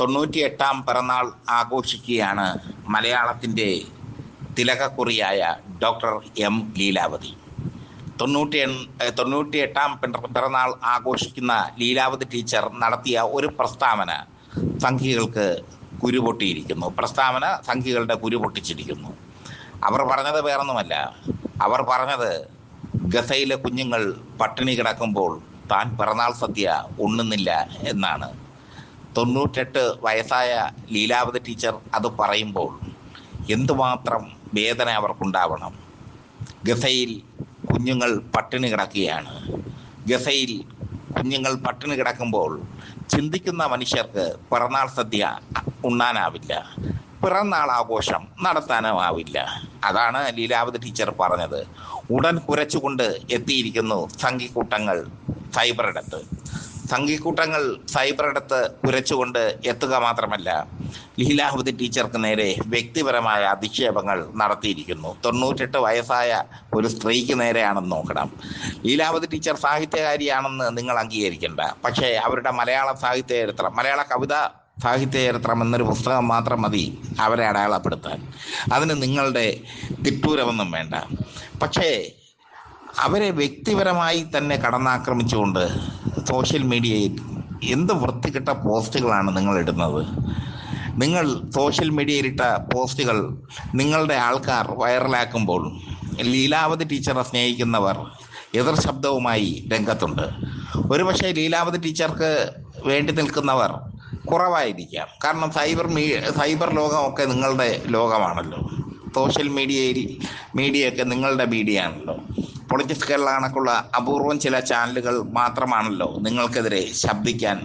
തൊണ്ണൂറ്റിയെട്ടാം പിറന്നാൾ ആഘോഷിക്കുകയാണ് മലയാളത്തിന്റെ തിലകക്കുറിയായ ഡോക്ടർ എം ലീലാവതി. തൊണ്ണൂറ്റി തൊണ്ണൂറ്റിയെട്ടാം പിറ- പിറന്നാൾ ആഘോഷിക്കുന്ന ലീലാവതി ടീച്ചർ നടത്തിയ ഒരു പ്രസ്താവന സംഘികൾക്ക് കുരുപൊട്ടിയിരിക്കുന്നു. പ്രസ്താവന സംഘികളുടെ കുരുപൊട്ടിച്ചിരിക്കുന്നു. അവർ പറഞ്ഞത് വേറൊന്നുമല്ല. അവർ പറഞ്ഞത് ഗസയിലെ കുഞ്ഞുങ്ങൾ പട്ടിണി കിടക്കുമ്പോൾ താൻ പിറന്നാൾ സദ്യ ഉണ്ണുന്നില്ല എന്നാണ്. തൊണ്ണൂറ്റെട്ട് വയസ്സായ ലീലാവതി ടീച്ചർ അത് പറയുമ്പോൾ എന്തുമാത്രം വേദന അവർക്കുണ്ടാവണം? ഗസയിൽ കുഞ്ഞുങ്ങൾ പട്ടിണി കിടക്കുകയാണ്. ഗസയിൽ കുഞ്ഞുങ്ങൾ പട്ടിണി കിടക്കുമ്പോൾ ചിന്തിക്കുന്ന മനുഷ്യർക്ക് പിറന്നാൾ സദ്യ ഉണ്ണാനാവില്ല. പിറന്നാൾ ആഘോഷം നടത്താനും ആവില്ല അതാണ് ലീലാവതി ടീച്ചർ പറഞ്ഞത്. ഉടൻ കുരച്ചുകൊണ്ട് എത്തിയിരിക്കുന്നു സംഘിക്കൂട്ടങ്ങൾ സൈബറിടത്ത്. സംഘിക്കൂട്ടങ്ങൾ സൈബറിടത്ത് കുരച്ചുകൊണ്ട് എത്തുക മാത്രമല്ല ലീലാഹുദി ടീച്ചർക്ക് നേരെ വ്യക്തിപരമായ അധിക്ഷേപങ്ങൾ നടത്തിയിരിക്കുന്നു. തൊണ്ണൂറ്റെട്ട് വയസ്സായ ഒരു സ്ത്രീക്ക് നേരെയാണെന്ന് നോക്കണം. ലീലാവതി ടീച്ചർ സാഹിത്യകാരിയാണെന്ന് നിങ്ങൾ അംഗീകരിക്കേണ്ട. പക്ഷേ അവരുടെ മലയാള സാഹിത്യ ചരിത്രം മലയാള കവിത സാഹിത്യ ചരിത്രം എന്നൊരു പുസ്തകം മാത്രം മതി അവരെ അടയാളപ്പെടുത്താൻ. അതിന് നിങ്ങളുടെ തിട്ടൂരമൊന്നും വേണ്ട. പക്ഷേ അവരെ വ്യക്തിപരമായി തന്നെ കടന്നാക്രമിച്ചുകൊണ്ട് സോഷ്യൽ മീഡിയയിൽ എന്ത് വൃത്തികെട്ട പോസ്റ്റുകളാണ് നിങ്ങൾ ഇടുന്നത്? നിങ്ങൾ സോഷ്യൽ മീഡിയയിലിട്ട പോസ്റ്റുകൾ നിങ്ങളുടെ ആൾക്കാർ വൈറലാക്കുമ്പോൾ ലീലാവതി ടീച്ചറെ സ്നേഹിക്കുന്നവർ എതിർ ശബ്ദവുമായി രംഗത്തുണ്ട്. ഒരുപക്ഷെ ലീലാവതി ടീച്ചർക്ക് വേണ്ടി നിൽക്കുന്നവർ കുറവായിരിക്കാം. കാരണം സൈബർ മീ സൈബർ ലോകമൊക്കെ നിങ്ങളുടെ ലോകമാണല്ലോ. സോഷ്യൽ മീഡിയയിൽ മീഡിയയൊക്കെ നിങ്ങളുടെ മീഡിയ ആണല്ലോ പൊളിറ്റിക്സ് കേരള കണക്കുള്ള അപൂർവം ചില ചാനലുകൾ മാത്രമാണല്ലോ നിങ്ങൾക്കെതിരെ ശബ്ദിക്കാൻ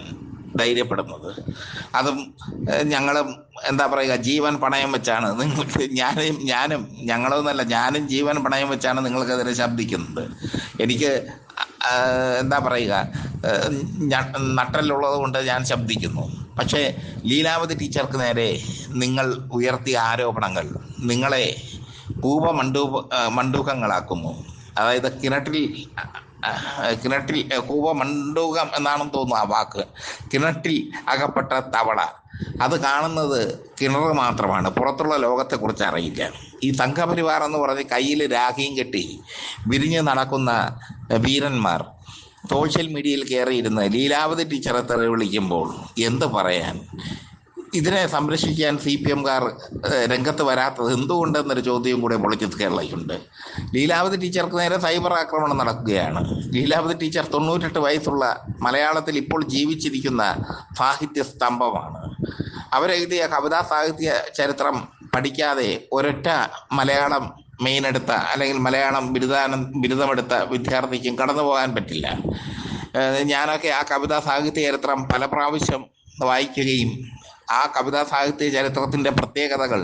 ധൈര്യപ്പെടുന്നത്. അതും ഞങ്ങൾ എന്താ പറയുക ജീവൻ പണയം വെച്ചാണ് നിങ്ങൾക്ക് ഞാനും ഞാനും ഞങ്ങളൊന്നല്ല ഞാനും ജീവൻ പണയം വെച്ചാണ് നിങ്ങൾക്കെതിരെ ശബ്ദിക്കുന്നത്. എനിക്ക് എന്താ പറയുക നട്ടലുള്ളത് കൊണ്ട് ഞാൻ ശബ്ദിക്കുന്നു. പക്ഷേ ലീലാവതി ടീച്ചർക്ക് നേരെ നിങ്ങൾ ഉയർത്തിയ ആരോപണങ്ങൾ നിങ്ങളെ കൂപ മണ്ടൂ മണ്ടൂകങ്ങളാക്കുന്നു അതായത് കിണറ്റിൽ കിണറ്റിൽ കൂപ മണ്ടൂകം എന്നാണെന്ന് തോന്നുന്നു ആ വാക്ക്. കിണറ്റിൽ അകപ്പെട്ട തവള. അത് കാണുന്നത് കിണർ മാത്രമാണ്. പുറത്തുള്ള ലോകത്തെക്കുറിച്ച് അറിയില്ല. ഈ സംഘപരിവാർ എന്ന് പറഞ്ഞ് കയ്യിൽ രാഖിയും കെട്ടി വിരിഞ്ഞ് നടക്കുന്ന വീരന്മാർ സോഷ്യൽ മീഡിയയിൽ കയറിയിരുന്ന് ലീലാവതി ടീച്ചറെ തെറി വിളിക്കുമ്പോൾ എന്ത് പറയാൻ? ഇതിനെ സംരക്ഷിക്കാൻ സി പി എംകാർ രംഗത്ത് വരാത്തത് എന്തുകൊണ്ടെന്നൊരു ചോദ്യം കൂടെ പൊളിച്ചത് കേരളയ്ക്കുണ്ട്. ലീലാവതി ടീച്ചർക്ക് നേരെ സൈബർ ആക്രമണം നടക്കുകയാണ്. ലീലാവതി ടീച്ചർ തൊണ്ണൂറ്റെട്ട് വയസ്സുള്ള മലയാളത്തിൽ ഇപ്പോൾ ജീവിച്ചിരിക്കുന്ന സാഹിത്യ സ്തംഭമാണ്. അവരെഴുതിയ കവിതാ സാഹിത്യ ചരിത്രം പഠിക്കാതെ ഒരൊറ്റ മലയാളം മെയിൻ എടുത്ത അല്ലെങ്കിൽ മലയാളം ബിരുദാന ബിരുദമെടുത്ത വിദ്യാർത്ഥിക്കും കടന്നു പോകാൻ പറ്റില്ല. ഞാനൊക്കെ ആ കവിതാ സാഹിത്യ ചരിത്രം പല പ്രാവശ്യം വായിക്കുകയും ആ കവിതാ സാഹിത്യ ചരിത്രത്തിന്റെ പ്രത്യേകതകൾ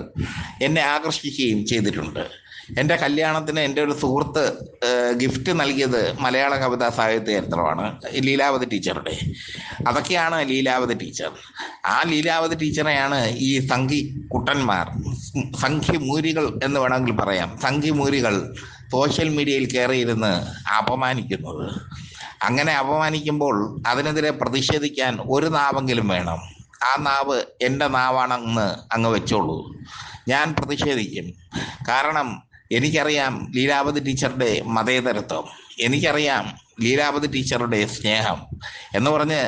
എന്നെ ആകർഷിക്കുകയും ചെയ്തിട്ടുണ്ട്. എന്റെ കല്യാണത്തിന് എന്റെ ഒരു സുഹൃത്ത് ഗിഫ്റ്റ് നൽകിയത് മലയാള കവിതാ സാഹിത്യ ചരിത്രമാണ്. ലീലാവതി ടീച്ചറുടെ. അതൊക്കെയാണ് ലീലാവതി ടീച്ചർ. ആ ലീലാവതി ടീച്ചറെയാണ് ഈ സംഘി കുട്ടന്മാർ. സംഘി മൂരികൾ എന്ന് വേണമെങ്കിൽ പറയാം. സംഘി മൂരികൾ സോഷ്യൽ മീഡിയയിൽ കയറിയിരുന്ന് അപമാനിക്കുന്നത്. അങ്ങനെ അപമാനിക്കുമ്പോൾ അതിനെതിരെ പ്രതിഷേധിക്കാൻ ഒരു നാവെങ്കിലും വേണം. ആ നാവ് എന്റെ നാവാണെന്ന് അങ്ങ് വെച്ചോളൂ. ഞാൻ പ്രതിഷേധിക്കും. കാരണം എനിക്കറിയാം ലീലാവതി ടീച്ചറുടെ മതേതരത്വം. എനിക്കറിയാം ലീലാവതി ടീച്ചറുടെ സ്നേഹം എന്ന് പറഞ്ഞ്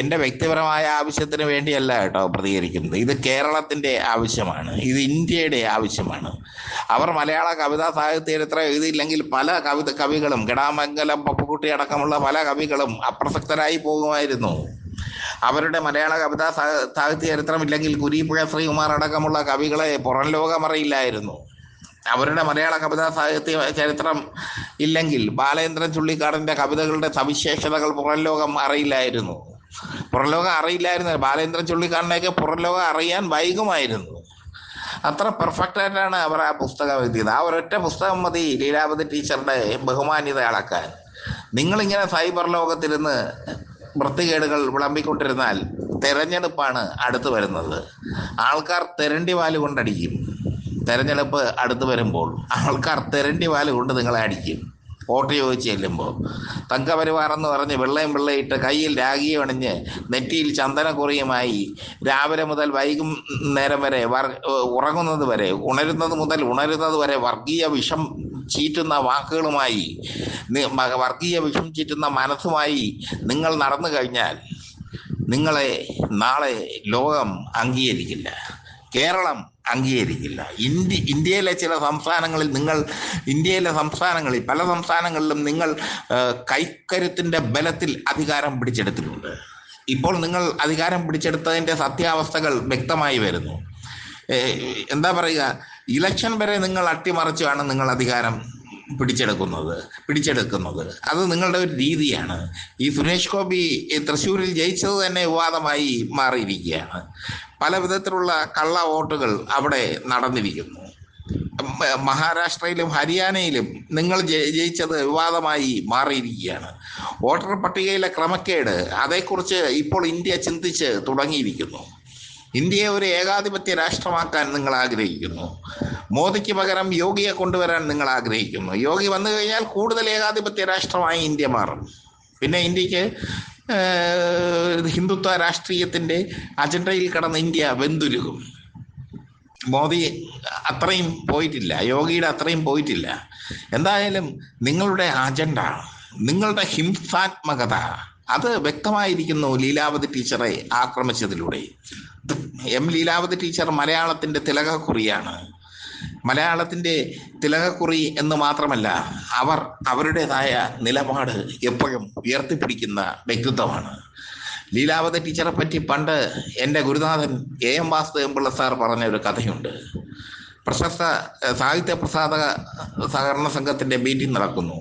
എന്റെ വ്യക്തിപരമായ ആവശ്യത്തിന് വേണ്ടിയല്ല കേട്ടോ പ്രതികരിക്കുന്നത്. ഇത് കേരളത്തിന്റെ ആവശ്യമാണ്. ഇത് ഇന്ത്യയുടെ ആവശ്യമാണ്. അവർ മലയാള കവിതാ സാഹിത്യ ചരിത്രം എഴുതിയില്ലെങ്കിൽ പല കവിത കവികളും ഗടാമംഗലം പപ്പുകുട്ടി അടക്കമുള്ള പല കവികളും അപ്രസക്തരായി പോകുമായിരുന്നു. അവരുടെ മലയാള കവിതാ സാഹിത്യ ചരിത്രം ഇല്ലെങ്കിൽ കുരീപ്പുഴ ശ്രീകുമാർ അടക്കമുള്ള കവികളെ പുറം ലോകമറിയില്ലായിരുന്നു. അവരുടെ മലയാള കവിതാ സാഹിത്യ ചരിത്രം ഇല്ലെങ്കിൽ ബാലേന്ദ്രൻ ചുള്ളിക്കാടിന്റെ കവിതകളുടെ സവിശേഷതകൾ പുറംലോകം അറിയില്ലായിരുന്നു. പുറം ലോകം അറിയില്ലായിരുന്നു. ബാലേന്ദ്രൻ ചുള്ളിക്കാടിനെയൊക്കെ പുറംലോകം അറിയാൻ വൈകുമായിരുന്നു. അത്ര പെർഫെക്റ്റ് ആയിട്ടാണ് അവർ ആ പുസ്തകം എഴുതിയത്. ആ ഒരൊറ്റ പുസ്തകം മതി ലീലാവതി ടീച്ചറുടെ ബഹുമാന്യത അളക്കാൻ. നിങ്ങളിങ്ങനെ സൈബർ ലോകത്തിരുന്ന് വൃത്തികേടുകൾ വിളമ്പിക്കൊണ്ടിരുന്നാൽ തെരഞ്ഞെടുപ്പാണ് അടുത്ത് വരുന്നത്. ആൾക്കാർ തെരണ്ടി വാൽ കൊണ്ടടിക്കും. തെരഞ്ഞെടുപ്പ് അടുത്ത് വരുമ്പോൾ ആൾക്കാർ തെരണ്ടി വാൽ കൊണ്ട് നിങ്ങളെ അടിക്കും. വോട്ട് ചോദിച്ച് ചെല്ലുമ്പോൾ. തങ്കപരിവാർ എന്ന് പറഞ്ഞ് വെള്ളയും വെള്ളയിട്ട് കയ്യിൽ രാഗിയും അണിഞ്ഞ് നെറ്റിയിൽ ചന്ദനക്കുറിയുമായി രാവിലെ മുതൽ വൈകും നേരം വരെ വർ ഉറങ്ങുന്നത് വരെ ഉണരുന്നത് മുതൽ ഉണരുന്നത് വരെ വർഗീയ വിഷം ചീറ്റുന്ന വാക്കുകളുമായി വർഗീയ വിഷം ചീറ്റുന്ന മനസ്സുമായി നിങ്ങൾ നടന്നു കഴിഞ്ഞാൽ നിങ്ങളെ നാളെ ലോകം അംഗീകരിക്കില്ല. കേരളം അംഗീകരിക്കില്ല. ഇന്ത്യ ഇന്ത്യയിലെ ചില സംസ്ഥാനങ്ങളിൽ നിങ്ങൾ ഇന്ത്യയിലെ സംസ്ഥാനങ്ങളിൽ പല സംസ്ഥാനങ്ങളിലും നിങ്ങൾ കൈക്കരുത്തിന്റെ ബലത്തിൽ അധികാരം പിടിച്ചെടുത്തിട്ടുണ്ട്. ഇപ്പോൾ നിങ്ങൾ അധികാരം പിടിച്ചെടുത്തതിന്റെ സത്യാവസ്ഥകൾ വ്യക്തമായി വരുന്നു. എന്താ പറയുക? ഇലക്ഷൻ വരെ നിങ്ങൾ അട്ടിമറിച്ചാണ് നിങ്ങൾ അധികാരം പിടിച്ചെടുക്കുന്നത് പിടിച്ചെടുക്കുന്നത്. അത് നിങ്ങളുടെ ഒരു രീതിയാണ്. ഈ സുരേഷ് ഗോപി തൃശ്ശൂരിൽ ജയിച്ചത് തന്നെ വിവാദമായി മാറിയിരിക്കുകയാണ്. പല വിധത്തിലുള്ള കള്ള വോട്ടുകൾ അവിടെ നടന്നിരിക്കുന്നു. മഹാരാഷ്ട്രയിലും ഹരിയാനയിലും നിങ്ങൾ ജയി- ജയിച്ചത് വിവാദമായി മാറിയിരിക്കുകയാണ്. വോട്ടർ പട്ടികയിലെ ക്രമക്കേട് അതേക്കുറിച്ച് ഇപ്പോൾ ഇന്ത്യ ചിന്തിച്ച് തുടങ്ങിയിരിക്കുന്നു. ഇന്ത്യയെ ഒരു ഏകാധിപത്യ രാഷ്ട്രമാക്കാൻ നിങ്ങൾ ആഗ്രഹിക്കുന്നു. മോദിക്ക് പകരം യോഗിയെ കൊണ്ടുവരാൻ നിങ്ങൾ ആഗ്രഹിക്കുന്നു. യോഗി വന്നു കഴിഞ്ഞാൽ കൂടുതൽ ഏകാധിപത്യ രാഷ്ട്രമായി ഇന്ത്യ മാറും. പിന്നെ ഇന്ത്യയ്ക്ക് ഹിന്ദുത്വ രാഷ്ട്രീയത്തിന്റെ അജണ്ടയിൽ കടന്ന ഇന്ത്യ വെന്തുരുകും. മോദി അത്രയും പോയിട്ടില്ല യോഗിയുടെ അത്രയും പോയിട്ടില്ല. എന്തായാലും നിങ്ങളുടെ അജണ്ട നിങ്ങളുടെ ഹിംസാത്മകത അത് വ്യക്തമായിരിക്കുന്നു ലീലാവതി ടീച്ചറെ ആക്രമിച്ചതിലൂടെ. എം ലീലാവതി ടീച്ചർ മലയാളത്തിന്റെ തിലകക്കുറിയാണ്. മലയാളത്തിന്റെ തിലകക്കുറി എന്ന് മാത്രമല്ല അവർ അവരുടേതായ നിലപാട് എപ്പോഴും ഉയർത്തിപ്പിടിക്കുന്ന വ്യക്തിത്വമാണ്. ലീലാവതി ടീച്ചറെ പറ്റി പണ്ട് എന്റെ ഗുരുനാഥൻ എ എം വാസുദേവൻപിള്ള സാർ പറഞ്ഞ ഒരു കഥയുണ്ട്. പ്രശസ്ത സാഹിത്യ പ്രസാദക സഹകരണ സംഘത്തിന്റെ മീറ്റിംഗ് നടക്കുന്നു.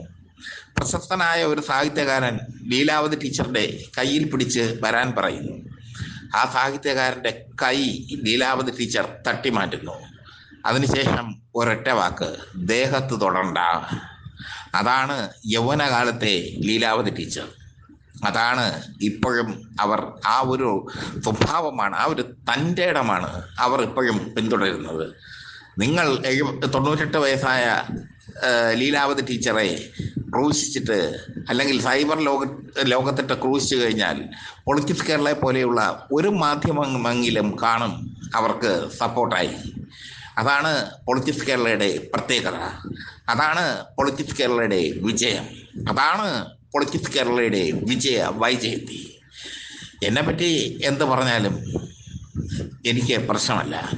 പ്രശസ്തനായ ഒരു സാഹിത്യകാരൻ ലീലാവതി ടീച്ചറുടെ കയ്യിൽ പിടിച്ച് വരാൻ പറയുന്നു. ആ സാഹിത്യകാരന്റെ കൈ ലീലാവതി ടീച്ചർ തട്ടിമാറ്റുന്നു. അതിനുശേഷം ഒരൊറ്റ വാക്ക് ദേഹത്ത് തൊടണ്ട. അതാണ് യൗവനകാലത്തെ ലീലാവതി ടീച്ചർ അതാണ് ഇപ്പോഴും അവർ ആ ഒരു സ്വഭാവമാണ് ആ ഒരു തന്റെ ഇടമാണ് അവർ ഇപ്പോഴും പിന്തുടരുന്നത്. നിങ്ങൾ എഴു തൊണ്ണൂറ്റെട്ട് വയസ്സായ ലീലാവതി ടീച്ചറെ ക്രൂശിച്ചിട്ട് അല്ലെങ്കിൽ സൈബർ ലോക ലോകത്തിട്ട് ക്രൂശിച്ചു കഴിഞ്ഞാൽ പൊളിറ്റിക്സ് കേരളയെ പോലെയുള്ള ഒരു മാധ്യമമെങ്കിലും കാണും അവർക്ക് സപ്പോർട്ടായി അതാണ് പൊളിറ്റിക്സ് കേരളയുടെ പ്രത്യേകത. അതാണ് പൊളിറ്റിക്സ് കേരളയുടെ വിജയം. അതാണ് പൊളിറ്റിക്സ് കേരളയുടെ വിജയ വൈജയന്തി. എന്നെ പറ്റി എന്ത് പറഞ്ഞാലും എനിക്ക് പ്രശ്നമല്ല.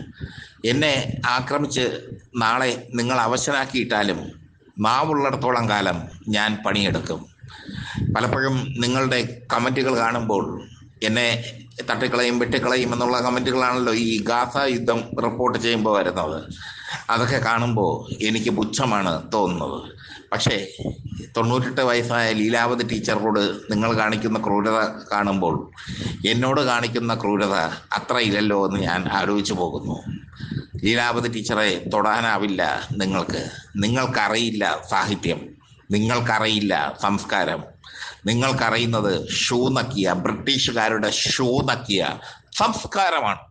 എന്നെ ആക്രമിച്ച് നാളെ നിങ്ങൾ അവശനാക്കിയിട്ടാലും നാവുള്ളിടത്തോളം കാലം ഞാൻ പണിയെടുക്കും. പലപ്പോഴും നിങ്ങളുടെ കമന്റുകൾ കാണുമ്പോൾ എന്നെ തട്ടിക്കളയും വെട്ടിക്കളയും എന്നുള്ള കമന്റുകളാണല്ലോ ഈ ഗാസ യുദ്ധം റിപ്പോർട്ട് ചെയ്യുമ്പോൾ വരുന്നത്. അതൊക്കെ കാണുമ്പോൾ എനിക്ക് പുച്ഛമാണ് തോന്നുന്നത്. പക്ഷേ തൊണ്ണൂറ്റെട്ട് വയസ്സായ ലീലാവതി ടീച്ചറോട് നിങ്ങൾ കാണിക്കുന്ന ക്രൂരത കാണുമ്പോൾ എന്നോട് കാണിക്കുന്ന ക്രൂരത അത്ര ഇല്ലല്ലോ എന്ന് ഞാൻ ആലോചിച്ചു പോകുന്നു. ലീലാവതി ടീച്ചറെ തൊടാനാവില്ല നിങ്ങൾക്ക്. നിങ്ങൾക്കറിയില്ല സാഹിത്യം. നിങ്ങൾക്കറിയില്ല സംസ്കാരം. നിങ്ങൾക്കറിയുന്നത് ഷൂ നക്കിയ ബ്രിട്ടീഷുകാരുടെ ഷൂ നക്കിയ സംസ്കാരമാണ്.